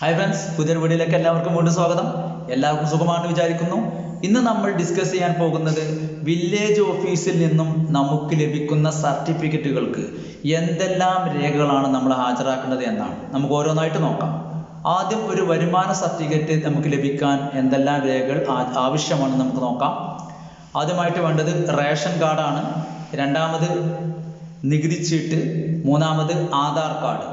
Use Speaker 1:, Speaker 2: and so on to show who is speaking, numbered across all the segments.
Speaker 1: Hi friends പുതിയൊരു വീഡിയോയിലേക്ക് എല്ലാവർക്കും വീണ്ടും സ്വാഗതം. എല്ലാവർക്കും സുഖമാണെന്ന് വിചാരിക്കുന്നു. ഇന്ന് നമ്മൾ ഡിസ്കസ് ചെയ്യാൻ പോകുന്നത് വില്ലേജ് ഓഫീസിൽ നിന്നും നമുക്ക് ലഭിക്കുന്ന സർട്ടിഫിക്കറ്റുകൾക്ക് എന്തെല്ലാം രേഖകളാണ് നമ്മൾ ഹാജരാക്കേണ്ടത് എന്നാണ്. നമുക്ക് ഓരോന്നായിട്ട് നോക്കാം. ആദ്യം ഒരു വരുമാന സർട്ടിഫിക്കറ്റ് നമുക്ക് ലഭിക്കാൻ എന്തെല്ലാം രേഖകൾ ആവശ്യമാണ് നമുക്ക് നോക്കാം. ആദ്യമായിട്ട് വേണ്ടത് റേഷൻ കാർഡാണ്. രണ്ടാമത് നികുതി ചീട്ട്. മൂന്നാമത് ആധാർ കാർഡ്.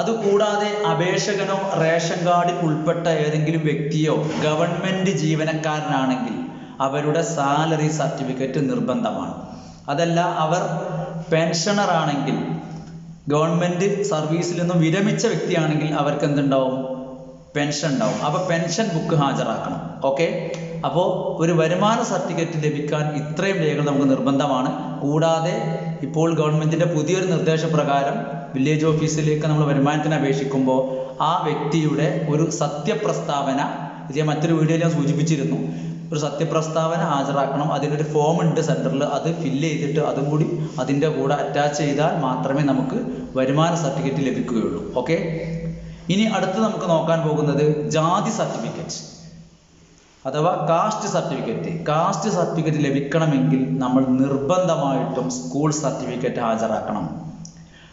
Speaker 1: അതുകൂടാതെ അപേക്ഷകനോ റേഷൻ കാർഡിൽ ഉൾപ്പെട്ട ഏതെങ്കിലും വ്യക്തിയോ ഗവൺമെന്റ് ജീവനക്കാരനാണെങ്കിൽ അവരുടെ സാലറി സർട്ടിഫിക്കറ്റ് നിർബന്ധമാണ്. അതല്ല അവർ പെൻഷണർ ആണെങ്കിൽ ഗവൺമെന്റ് സർവീസിൽ നിന്നും വിരമിച്ച വ്യക്തിയാണെങ്കിൽ അവർക്ക് എന്തുണ്ടാവും പെൻഷൻ ഉണ്ടാവും അപ്പോൾ പെൻഷൻ ബുക്ക് ഹാജരാക്കണം. ഓക്കെ? അപ്പോൾ ഒരു വരുമാന സർട്ടിഫിക്കറ്റ് ലഭിക്കാൻ ഇത്രയും രേഖകൾ നമുക്ക് നിർബന്ധമാണ്. കൂടാതെ ഇപ്പോൾ ഗവൺമെന്റിന്റെ പുതിയൊരു നിർദ്ദേശപ്രകാരം വില്ലേജ് ഓഫീസിലേക്ക് നമ്മൾ വരുമാനത്തിന് അപേക്ഷിക്കുമ്പോൾ ആ വ്യക്തിയുടെ ഒരു സത്യപ്രസ്താവന ഇത് ഞാൻ മറ്റൊരു വീഡിയോയിൽ ഞാൻ സൂചിപ്പിച്ചിരുന്നു. ഒരു സത്യപ്രസ്താവന ഹാജരാക്കണം. അതിനൊരു ഫോം ഉണ്ട് സെന്ററിൽ അത് ഫില്ല് ചെയ്തിട്ട് അതും കൂടി അതിന്റെ കൂടെ അറ്റാച്ച് ചെയ്താൽ മാത്രമേ നമുക്ക് വരുമാന സർട്ടിഫിക്കറ്റ് ലഭിക്കുകയുള്ളൂ. ഓക്കെ ഇനി അടുത്ത് നമുക്ക് നോക്കാൻ പോകുന്നത് ജാതി സർട്ടിഫിക്കറ്റ് അഥവാ കാസ്റ്റ് സർട്ടിഫിക്കറ്റ് കാസ്റ്റ് സർട്ടിഫിക്കറ്റ് ലഭിക്കണമെങ്കിൽ നമ്മൾ നിർബന്ധമായിട്ടും സ്കൂൾ സർട്ടിഫിക്കറ്റ് ഹാജരാക്കണം.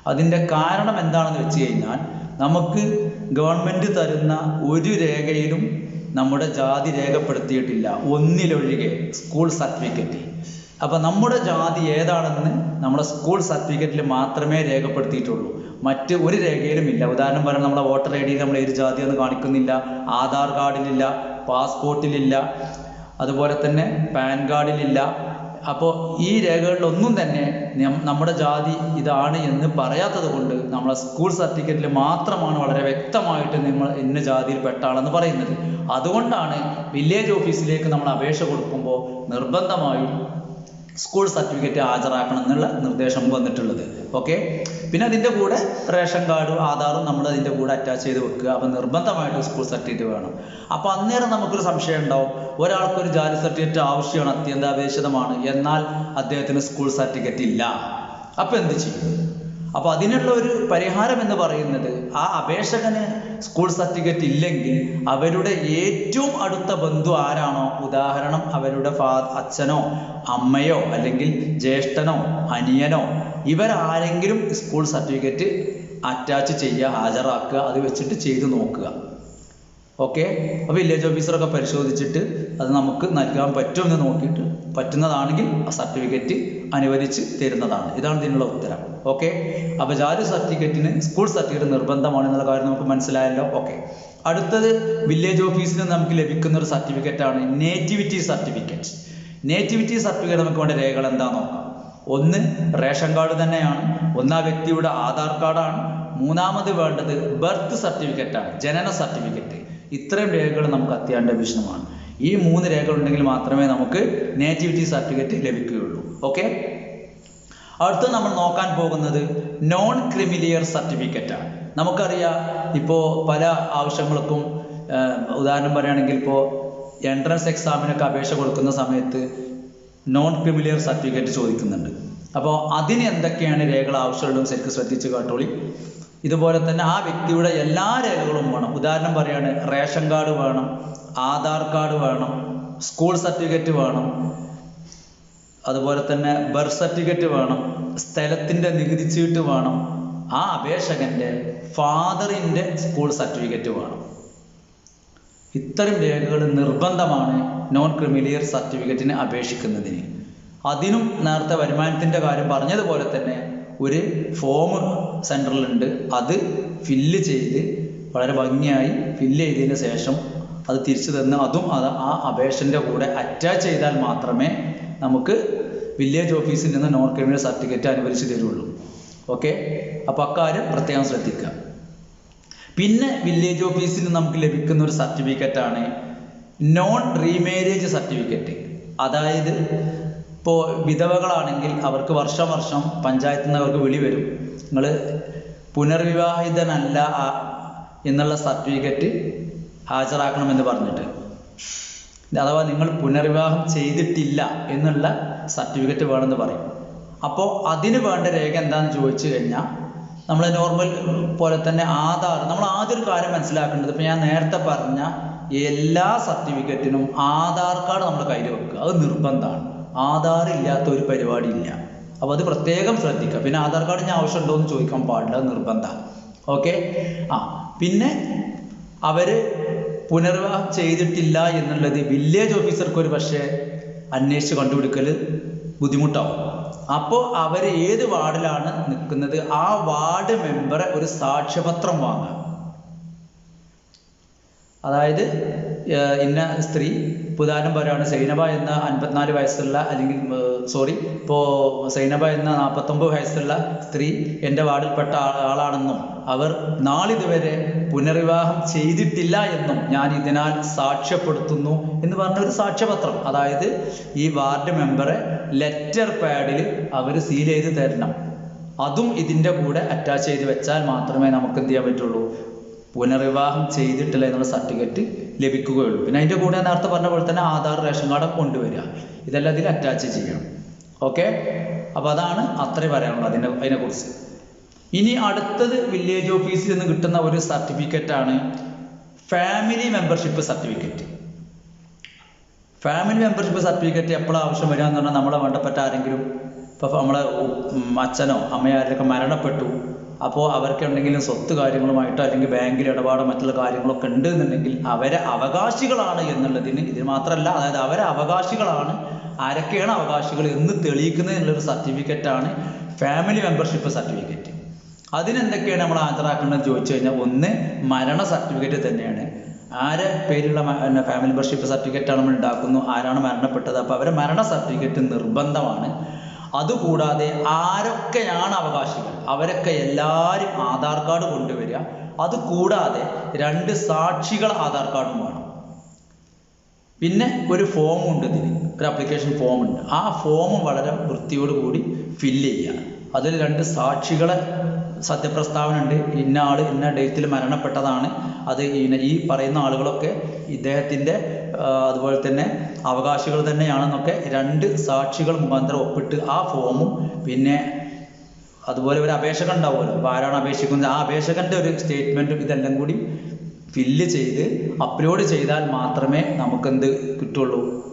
Speaker 1: അതിന്റെ കാരണം എന്താണെന്ന് വെച്ച് കഴിഞ്ഞാൽ നമുക്ക് ഗവൺമെന്റ് തരുന്ന ഒരു രേഖയിലും നമ്മുടെ ജാതി രേഖപ്പെടുത്തിയിട്ടില്ല. ഒന്നിലൊഴികെ സ്കൂൾ സർട്ടിഫിക്കറ്റ് അപ്പം നമ്മുടെ ജാതി ഏതാണെന്ന് നമ്മുടെ സ്കൂൾ സർട്ടിഫിക്കറ്റിൽ മാത്രമേ രേഖപ്പെടുത്തിയിട്ടുള്ളൂ. മറ്റ് ഒരു രേഖയിലും ഇല്ല. ഉദാഹരണം പറയാൻ നമ്മുടെ വോട്ടർ ഐ ഡിയിൽ നമ്മൾ ഏത് ജാതിയെന്ന് കാണിക്കുന്നില്ല. ആധാർ കാർഡിലില്ല. പാസ്പോർട്ടിലില്ല. അതുപോലെ തന്നെ പാൻ കാർഡിലില്ല. അപ്പോൾ ഈ രേഖകളിലൊന്നും തന്നെ നമ്മുടെ ജാതി ഇതാണ് എന്ന് പറയാത്തത് കൊണ്ട് നമ്മളെ സ്കൂൾ സർട്ടിഫിക്കറ്റിൽ മാത്രമാണ് വളരെ വ്യക്തമായിട്ട് നിങ്ങൾ ഇന്ന ജാതിയിൽ പെട്ടാളെന്ന് പറയുന്നത്. അതുകൊണ്ടാണ് വില്ലേജ് ഓഫീസിലേക്ക് നമ്മൾ അപേക്ഷ കൊടുക്കുമ്പോൾ നിർബന്ധമായും സ്കൂൾ സർട്ടിഫിക്കറ്റ് ഹാജരാക്കണം എന്നുള്ള നിർദ്ദേശം വന്നിട്ടുള്ളത്. ഓക്കെ പിന്നെ അതിന്റെ കൂടെ റേഷൻ കാർഡും ആധാറും നമ്മൾ അതിന്റെ കൂടെ അറ്റാച്ച് ചെയ്ത് വെക്കുക. അപ്പം നിർബന്ധമായിട്ട് സ്കൂൾ സർട്ടിഫിക്കറ്റ് വേണം. അപ്പോൾ അന്നേരം നമുക്കൊരു സംശയം ഉണ്ടാവും. ഒരാൾക്കൊരു ജാതി സർട്ടിഫിക്കറ്റ് ആവശ്യമാണ് അത്യന്താപേക്ഷിതമാണ്. എന്നാൽ അദ്ദേഹത്തിന് സ്കൂൾ സർട്ടിഫിക്കറ്റ് ഇല്ല. അപ്പോൾ എന്ത് ചെയ്യും? അപ്പോൾ അതിനുള്ള ഒരു പരിഹാരം എന്ന് പറയുന്നത് ആ അപേക്ഷകന് സ്കൂൾ സർട്ടിഫിക്കറ്റ് ഇല്ലെങ്കിൽ അവരുടെ ഏറ്റവും അടുത്ത ബന്ധു ആരാണോ? ഉദാഹരണം അവരുടെ ഫാ അച്ഛനോ അമ്മയോ അല്ലെങ്കിൽ ജ്യേഷ്ഠനോ അനിയനോ ഇവരാരെങ്കിലും സ്കൂൾ സർട്ടിഫിക്കറ്റ് അറ്റാച്ച് ചെയ്യുക ഹാജരാക്കുക അത് വെച്ചിട്ട് ചെയ്തു നോക്കുക. ഓക്കെ അപ്പോൾ വില്ലേജ് ഓഫീസറൊക്കെ പരിശോധിച്ചിട്ട് അത് നമുക്ക് നൽകാൻ പറ്റുമെന്ന് നോക്കിയിട്ട് പറ്റുന്നതാണെങ്കിൽ ആ സർട്ടിഫിക്കറ്റ് അനുവദിച്ച് തരുന്നതാണ്. ഇതാണ് ഇതിനുള്ള ഉത്തരം. ഓക്കെ? ജാതി സർട്ടിഫിക്കറ്റിന് സ്കൂൾ സർട്ടിഫിക്കറ്റ് നിർബന്ധമാണ് എന്നുള്ള കാര്യം നമുക്ക് മനസ്സിലായല്ലോ. ഓക്കെ. അടുത്തത് വില്ലേജ് ഓഫീസിൽ നിന്ന് നമുക്ക് ലഭിക്കുന്ന ഒരു സർട്ടിഫിക്കറ്റ് ആണ് നേറ്റിവിറ്റി സർട്ടിഫിക്കറ്റ് നേറ്റിവിറ്റി സർട്ടിഫിക്കറ്റ് നമുക്ക് വേണ്ട രേഖകൾ എന്താ നോക്കാം. ഒന്ന് റേഷൻ കാർഡ് തന്നെയാണ്. ഒന്ന് വ്യക്തിയുടെ ആധാർ കാർഡാണ്. മൂന്നാമത് വേണ്ടത് ബർത്ത് സർട്ടിഫിക്കറ്റാണ്. ജനന സർട്ടിഫിക്കറ്റ്. ഇത്രയും രേഖകൾ നമുക്ക് അത്യാന്താപേക്ഷിതമാണ് ഈ മൂന്ന് രേഖകൾ ഉണ്ടെങ്കിൽ മാത്രമേ നമുക്ക് നേറ്റിവിറ്റി സർട്ടിഫിക്കറ്റ് ലഭിക്കുകയുള്ളൂ. ഓക്കെ അടുത്ത നമ്മൾ നോക്കാൻ പോകുന്നത് നോൺ ക്രിമിലിയർ സർട്ടിഫിക്കറ്റ് ആണ്. നമുക്കറിയാം ഇപ്പോൾ പല ആവശ്യങ്ങൾക്കും ഉദാഹരണം പറയുകയാണെങ്കിൽ ഇപ്പോൾ എൻട്രൻസ് എക്സാമിനൊക്കെ അപേക്ഷ കൊടുക്കുന്ന സമയത്ത് നോൺ ക്രിമിലിയർ സർട്ടിഫിക്കറ്റ് ചോദിക്കുന്നുണ്ട്. അപ്പോൾ അതിന് എന്തൊക്കെയാണ് രേഖകൾ ആവശ്യമുള്ളതും ശരിക്കും ശ്രദ്ധിച്ച് കേട്ടോളി. ഇതുപോലെ തന്നെ ആ വ്യക്തിയുടെ എല്ലാ രേഖകളും വേണം. ഉദാഹരണം പറയാണ് റേഷൻ കാർഡ് വേണം ആധാർ കാർഡ് വേണം സ്കൂൾ സർട്ടിഫിക്കറ്റ് വേണം അതുപോലെ തന്നെ ബർത്ത് സർട്ടിഫിക്കറ്റ് വേണം സ്ഥലത്തിന്റെ നികുതി ചീട്ട് വേണം ആ അപേക്ഷകന്റെ ഫാദറിന്റെ സ്കൂൾ സർട്ടിഫിക്കറ്റ് വേണം. ഇത്തരം രേഖകൾ നിർബന്ധമാണ് നോൺ ക്രിമിലിയർ സർട്ടിഫിക്കറ്റിന് അപേക്ഷിക്കുന്നതിന്. അതിനും നേരത്തെ വരുമാനത്തിന്റെ കാര്യം പറഞ്ഞതുപോലെ തന്നെ ഒരു ഫോം സെന്ററിലുണ്ട് അത് ഫില്ല് ചെയ്ത് വളരെ ഭംഗിയായി ഫില്ല് ചെയ്തതിന് ശേഷം അത് തിരിച്ചു തന്ന് അതും അത് ആ അപേക്ഷന്റെ കൂടെ അറ്റാച്ച് ചെയ്താൽ മാത്രമേ നമുക്ക് വില്ലേജ് ഓഫീസിൽ നിന്ന് നോൺ ക്രിമിനൽ സർട്ടിഫിക്കറ്റ് അനുവദിച്ച് തരുള്ളൂ. ഓക്കെ അപ്പോൾ അക്കാര്യം പ്രത്യേകം ശ്രദ്ധിക്കുക പിന്നെ വില്ലേജ് ഓഫീസിൽ നിന്ന് നമുക്ക് ലഭിക്കുന്ന ഒരു സർട്ടിഫിക്കറ്റാണ് നോൺ റീമാരേജ് സർട്ടിഫിക്കറ്റ് അതായത് ഇപ്പോൾ വിധവകളാണെങ്കിൽ അവർക്ക് വർഷം വർഷം പഞ്ചായത്തിൽ നിന്ന് അവർക്ക് വിളി വരും. നിങ്ങൾ പുനർവിവാഹിതനല്ല എന്നുള്ള സർട്ടിഫിക്കറ്റ് ഹാജരാക്കണമെന്ന് പറഞ്ഞിട്ട്. അഥവാ നിങ്ങൾ പുനർവിവാഹം ചെയ്തിട്ടില്ല എന്നുള്ള സർട്ടിഫിക്കറ്റ് വേണമെന്ന് പറയും. അപ്പോൾ അതിന് വേണ്ട രേഖ എന്താണെന്ന് ചോദിച്ചു കഴിഞ്ഞാൽ നമ്മൾ നോർമൽ പോലെ തന്നെ ആധാർ നമ്മൾ ആദ്യ ഒരു കാര്യം മനസ്സിലാക്കേണ്ടത് ഇപ്പം ഞാൻ നേരത്തെ പറഞ്ഞ എല്ലാ സർട്ടിഫിക്കറ്റിനും ആധാർ കാർഡ് നമ്മൾ കയ്യിൽ വെക്കുക. അത് നിർബന്ധമാണ്. ആധാർ ഇല്ലാത്ത ഒരു പരിപാടി ഇല്ല. അപ്പോൾ അത് പ്രത്യേകം ശ്രദ്ധിക്കുക. പിന്നെ ആധാർ കാർഡ് ഞാൻ ആവശ്യമുണ്ടോ എന്ന് ചോദിക്കാൻ പാടില്ല. നിർബന്ധമാണ്. ഓക്കെ? ആ പിന്നെ അവർ പുനർവിവാഹം ചെയ്തിട്ടില്ല എന്നുള്ളത് വില്ലേജ് ഓഫീസർക്ക് ഒരു പക്ഷേ അന്വേഷിച്ച് കണ്ടുപിടിക്കൽ ബുദ്ധിമുട്ടാവും. അപ്പോൾ അവർ ഏത് വാർഡിലാണ് നിൽക്കുന്നത്? ആ വാർഡ് മെമ്പറെ ഒരു സാക്ഷ്യപത്രം വാങ്ങുക അതായത് ഇന്ന സ്ത്രീ പുതാനം പറയുകയാണ് സൈനബ എന്ന അൻപത്തിനാല് വയസ്സുള്ള അല്ലെങ്കിൽ സോറി ഇപ്പോൾ സൈനബ എന്ന നാൽപ്പത്തൊമ്പത് വയസ്സുള്ള സ്ത്രീ എന്റെ വാർഡിൽപ്പെട്ട ആളാണെന്നും അവർ നാളിതുവരെ പുനർവിവാഹം ചെയ്തിട്ടില്ല എന്നും ഞാൻ ഇതിനാൽ സാക്ഷ്യപ്പെടുത്തുന്നു എന്ന് പറഞ്ഞ ഒരു സാക്ഷ്യപത്രം. അതായത് ഈ വാർഡ് മെമ്പറെ ലെറ്റർ പാഡിൽ അവർ സീൽ ചെയ്ത് തരണം. അതും ഇതിന്റെ കൂടെ അറ്റാച്ച് ചെയ്ത് വെച്ചാൽ മാത്രമേ നമുക്ക് എന്ത് ചെയ്യാൻ പറ്റുള്ളൂ? പുനർവിവാഹം ചെയ്തിട്ടില്ല എന്നുള്ള സർട്ടിഫിക്കറ്റ് ലഭിക്കുകയുള്ളൂ. പിന്നെ അതിന്റെ കൂടെ നേരത്തെ പറഞ്ഞ പോലെ തന്നെ ആധാർ റേഷൻ കാർഡ് കൊണ്ടുവരിക. ഇതെല്ലാം ഇതിൽ അറ്റാച്ച് ചെയ്യണം. ഓക്കെ അപ്പോൾ അതാണ് അത്രേ പറയാനുള്ളത് അതിനെ അതിനെക്കുറിച്ച്. ഇനി അടുത്തത് വില്ലേജ് ഓഫീസിൽ നിന്ന് കിട്ടുന്ന ഒരു സർട്ടിഫിക്കറ്റ് ആണ് family membership certificate family membership certificate എപ്പോഴും ആവശ്യം വരിക എന്ന് പറഞ്ഞാൽ നമ്മളെ വേണ്ടപ്പെട്ട ആരെങ്കിലും ഇപ്പോൾ നമ്മളെ അച്ഛനോ അമ്മയോ ആരെയൊക്കെ മരണപ്പെട്ടു. അപ്പോൾ അവർക്ക് എന്തെങ്കിലും സ്വത്ത് കാര്യങ്ങളുമായിട്ടോ അല്ലെങ്കിൽ ബാങ്കിൽ ഇടപാടോ മറ്റുള്ള കാര്യങ്ങളൊക്കെ ഉണ്ട് എന്നുണ്ടെങ്കിൽ അവരെ അവകാശികളാണ് എന്നുള്ളതിന് ഇതിന് മാത്രമല്ല അതായത് അവരെ അവകാശികളാണ്. ആരൊക്കെയാണ് അവകാശികൾ എന്ന് തെളിയിക്കുന്നത് എന്നുള്ളൊരു സർട്ടിഫിക്കറ്റാണ് ഫാമിലി മെമ്പർഷിപ്പ് സർട്ടിഫിക്കറ്റ്. അതിനെന്തൊക്കെയാണ് നമ്മൾ ഹാജരാക്കേണ്ടത് ചോദിച്ചു കഴിഞ്ഞാൽ ഒന്ന് മരണ സർട്ടിഫിക്കറ്റ് തന്നെയാണ്. ആരെ പേരുള്ള ഫാമിലി മെമ്പർഷിപ്പ് സർട്ടിഫിക്കറ്റാണ് നമ്മൾ ഉണ്ടാക്കുന്നു ആരാണ് മരണപ്പെട്ടത്? അപ്പോൾ അവരെ മരണ സർട്ടിഫിക്കറ്റ് നിർബന്ധമാണ്. അതുകൂടാതെ ആരൊക്കെയാണ് അവകാശികൾ? അവരൊക്കെ എല്ലാവരും ആധാർ കാർഡ് കൊണ്ടുവരിക. അതുകൂടാതെ രണ്ട് സാക്ഷികൾ ആധാർ കാർഡും വേണം. പിന്നെ ഒരു ഫോം ഉണ്ട് ഇതിന് ഒരു അപ്ലിക്കേഷൻ ഫോം ഉണ്ട്. ആ ഫോം വളരെ വൃത്തിയോട് കൂടി ഫില്ല് ചെയ്യുക. അതിൽ രണ്ട് സാക്ഷികളെ സത്യപ്രസ്താവന ഉണ്ട്. ഇന്ന ആൾ ഇന്ന ഡേറ്റിൽ മരണപ്പെട്ടതാണ്. അത് ഈ പറയുന്ന ആളുകളൊക്കെ ഇദ്ദേഹത്തിന്റെ അതുപോലെ തന്നെ അവകാശികൾ തന്നെയാണെന്നൊക്കെ രണ്ട് സാക്ഷികൾ മുഖാന്തരം ഒപ്പിട്ട് ആ ഫോമും പിന്നെ അതുപോലെ ഒരു അപേക്ഷകൻ ഉണ്ടാവുമല്ലോ. അപ്പോൾ ആരാണ് അപേക്ഷിക്കുന്നത്? ആ അപേക്ഷകന്റെ ഒരു സ്റ്റേറ്റ്മെന്റും ഇതെല്ലാം കൂടി ഫില്ല് ചെയ്ത് അപ്ലോഡ് ചെയ്താൽ മാത്രമേ നമുക്കെന്ത് കിട്ടുള്ളൂ?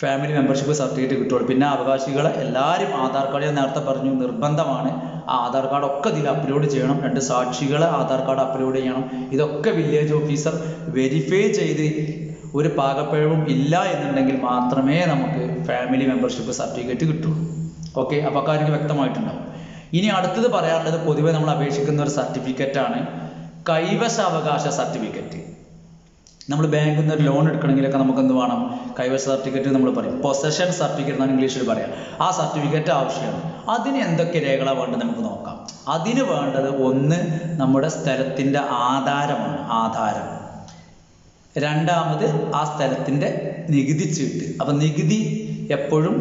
Speaker 1: ഫാമിലി മെമ്പർഷിപ്പ് സർട്ടിഫിക്കറ്റ് കിട്ടുള്ളൂ. പിന്നെ അവകാശികളെ എല്ലാവരും ആധാർ കാർഡ് ഞാൻ നേരത്തെ പറഞ്ഞു നിർബന്ധമാണ്. ആ ആധാർ കാർഡ് ഒക്കെ ഇതിൽ അപ്ലോഡ് ചെയ്യണം. രണ്ട് സാക്ഷികളെ ആധാർ കാർഡ് അപ്ലോഡ് ചെയ്യണം. ഇതൊക്കെ വില്ലേജ് ഓഫീസർ വെരിഫൈ ചെയ്ത് ഒരു പാകപ്പിഴവും ഇല്ല എന്നുണ്ടെങ്കിൽ മാത്രമേ നമുക്ക് ഫാമിലി മെമ്പർഷിപ്പ് സർട്ടിഫിക്കറ്റ് കിട്ടുള്ളൂ. ഓക്കെ അപ്പോൾ കാര്യങ്ങൾ വ്യക്തമായിട്ടുണ്ടാവും. ഇനി അടുത്തത് പറയാനുള്ളത് പൊതുവെ നമ്മൾ അപേക്ഷിക്കുന്ന ഒരു സർട്ടിഫിക്കറ്റ് ആണ് കൈവശാവകാശ സർട്ടിഫിക്കറ്റ് നമ്മൾ ബാങ്കിൽ നിന്ന് ഒരു ലോൺ എടുക്കണമെങ്കിലൊക്കെ നമുക്ക് എന്ത് വേണം? കൈവശ സർട്ടിഫിക്കറ്റ് നമ്മൾ പറയും. പൊസഷൻ സർട്ടിഫിക്കറ്റ് എന്നാണ് ഇംഗ്ലീഷിൽ പറയാം. ആ സർട്ടിഫിക്കറ്റ് ആവശ്യമാണ്. അതിന് എന്തൊക്കെ രേഖകളാണ് വേണ്ടത് നമുക്ക് നോക്കാം. അതിന് വേണ്ടത് ഒന്ന് നമ്മുടെ സ്ഥലത്തിന്റെ ആധാരമാണ്. ആധാരം. രണ്ടാമത് ആ സ്ഥലത്തിന്റെ നികുതി ചീട്ട്. അപ്പം നികുതി എപ്പോഴും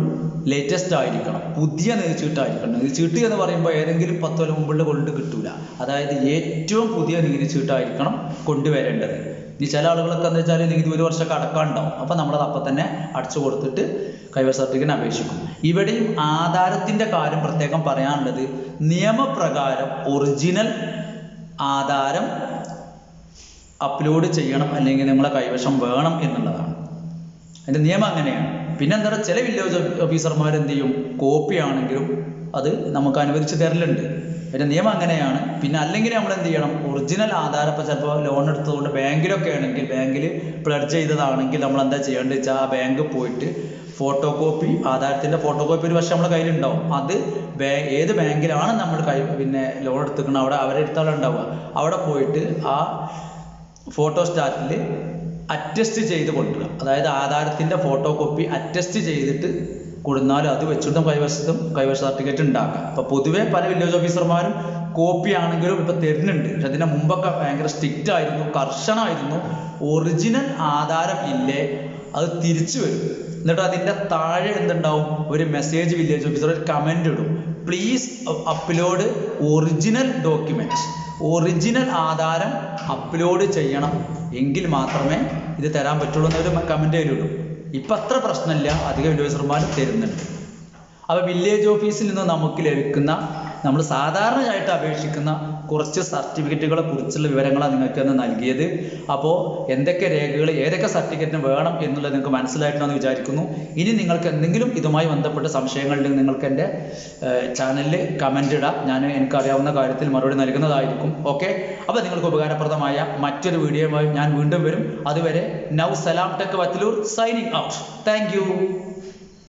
Speaker 1: ലേറ്റസ്റ്റ് ആയിരിക്കണം. പുതിയ നികുതി ചീട്ടായിരിക്കണം നികുതി ചീട്ട് എന്ന് പറയുമ്പോൾ ഏതെങ്കിലും പത്ത് കൊല്ലം മുമ്പുള്ള കൊണ്ട് കിട്ടൂല. അതായത് ഏറ്റവും പുതിയ നികുതി ചീട്ടായിരിക്കണം കൊണ്ടുവരേണ്ടത്. ഇനി ചില ആളുകളൊക്കെ എന്താ വെച്ചാൽ നികുതി ഒരു വർഷമൊക്കെ അടക്കാണ്ടാവും. അപ്പം നമ്മളത് അപ്പം തന്നെ അടച്ചു കൊടുത്തിട്ട് കൈവശ സർട്ടിഫിക്കറ്റ് അപേക്ഷിക്കും. ഇവിടെയും ആധാരത്തിന്റെ കാര്യം പ്രത്യേകം പറയാനുള്ളത് നിയമപ്രകാരം ഒറിജിനൽ ആധാരം അപ്ലോഡ് ചെയ്യണം അല്ലെങ്കിൽ നിങ്ങളെ കൈവശം വേണം എന്നുള്ളതാണ്. അതിന്റെ നിയമം അങ്ങനെയാണ്. പിന്നെ എന്താ പറയുക ചില വില്ലേജ് ഓഫീസർമാർ എന്ത് ചെയ്യും? കോപ്പി ആണെങ്കിലും അത് നമുക്ക് അനുവദിച്ച് തരലുണ്ട്. അതിന്റെ നിയമം അങ്ങനെയാണ്. പിന്നെ അല്ലെങ്കിൽ നമ്മൾ എന്ത് ചെയ്യണം? ഒറിജിനൽ ആധാരം ഇപ്പോൾ ചിലപ്പോൾ ലോൺ എടുത്തതുകൊണ്ട് ബാങ്കിലൊക്കെ ആണെങ്കിൽ ബാങ്കിൽ പ്ലഡ് ചെയ്തതാണെങ്കിൽ നമ്മൾ എന്താ ചെയ്യേണ്ടത് വെച്ചാൽ ആ ബാങ്ക് പോയിട്ട് ഫോട്ടോ കോപ്പി ആധാരത്തിന്റെ ഫോട്ടോ കോപ്പി ഒരു പക്ഷേ നമ്മുടെ കയ്യിലുണ്ടാവും. അത് ബാ ഏത് ബാങ്കിലാണ് നമ്മൾ കൈ പിന്നെ ലോൺ എടുത്തിരിക്കുന്നത്? അവിടെ അവരെടുത്താണ് ഉണ്ടാവുക അവിടെ പോയിട്ട് ആ ഫോട്ടോസ്റ്റാറ്റിൽ അറ്റസ്റ്റ് ചെയ്ത് കൊടുക്കുക അതായത് ആധാരത്തിന്റെ ഫോട്ടോ കോപ്പി അറ്റസ്റ്റ് ചെയ്തിട്ട് കൊടുത്താലും അത് വെച്ചിട്ടും കൈവശത്തും കൈവശ സർട്ടിഫിക്കറ്റ് ഉണ്ടാക്കാം. അപ്പോൾ പൊതുവെ പല വില്ലേജ് ഓഫീസർമാരും കോപ്പി ആണെങ്കിലും ഇപ്പോൾ തരുന്നുണ്ട്. പക്ഷെ അതിന്റെ മുമ്പൊക്കെ ഭയങ്കര സ്ട്രിക്റ്റ് ആയിരുന്നു കർശനമായിരുന്നു. ഒറിജിനൽ ആധാരം ഇല്ലേ അത് തിരിച്ചു വരും. എന്നിട്ട് അതിന്റെ താഴെ എന്തുണ്ടാവും? ഒരു മെസ്സേജ് വില്ലേജ് ഓഫീസർ ഒരു കമന്റ് ഇടും. Please upload original document original ആധാരം അപ്ലോഡ് ചെയ്യണം. എങ്കിൽ മാത്രമേ ഇത് തരാൻ പറ്റുള്ളൂ എന്നൊരു കമന്റ് ചെയ്തുള്ളൂ ഇപ്പം അത്ര പ്രശ്നമില്ല. അധികം വില്ലേജർമാർ തരുന്നുണ്ട്. അപ്പോൾ വില്ലേജ് ഓഫീസിൽ നിന്ന് നമുക്ക് ലഭിക്കുന്ന നമ്മൾ സാധാരണയായിട്ട് അപേക്ഷിക്കുന്ന കുറച്ച് സർട്ടിഫിക്കറ്റുകളെ കുറിച്ചുള്ള വിവരങ്ങളാണ് നിങ്ങൾക്ക് അന്ന് നൽകിയത്. അപ്പോൾ എന്തൊക്കെ രേഖകൾ ഏതൊക്കെ സർട്ടിഫിക്കറ്റിന് വേണം എന്നുള്ളത് നിങ്ങൾക്ക് മനസ്സിലായിട്ടുണ്ടെന്ന് വിചാരിക്കുന്നു. ഇനി നിങ്ങൾക്ക് എന്തെങ്കിലും ഇതുമായി ബന്ധപ്പെട്ട സംശയങ്ങളുണ്ടെങ്കിൽ നിങ്ങൾക്ക് എന്റെ ചാനലിൽ കമന്റ് ഇടാം. ഞാൻ എനിക്കറിയാവുന്ന കാര്യത്തിൽ മറുപടി നൽകുന്നതായിരിക്കും. ഓക്കെ അപ്പോൾ നിങ്ങൾക്ക് ഉപകാരപ്രദമായ മറ്റൊരു വീഡിയോയുമായി ഞാൻ വീണ്ടും വരും. അതുവരെ now Salam tech Vathilur signing out thank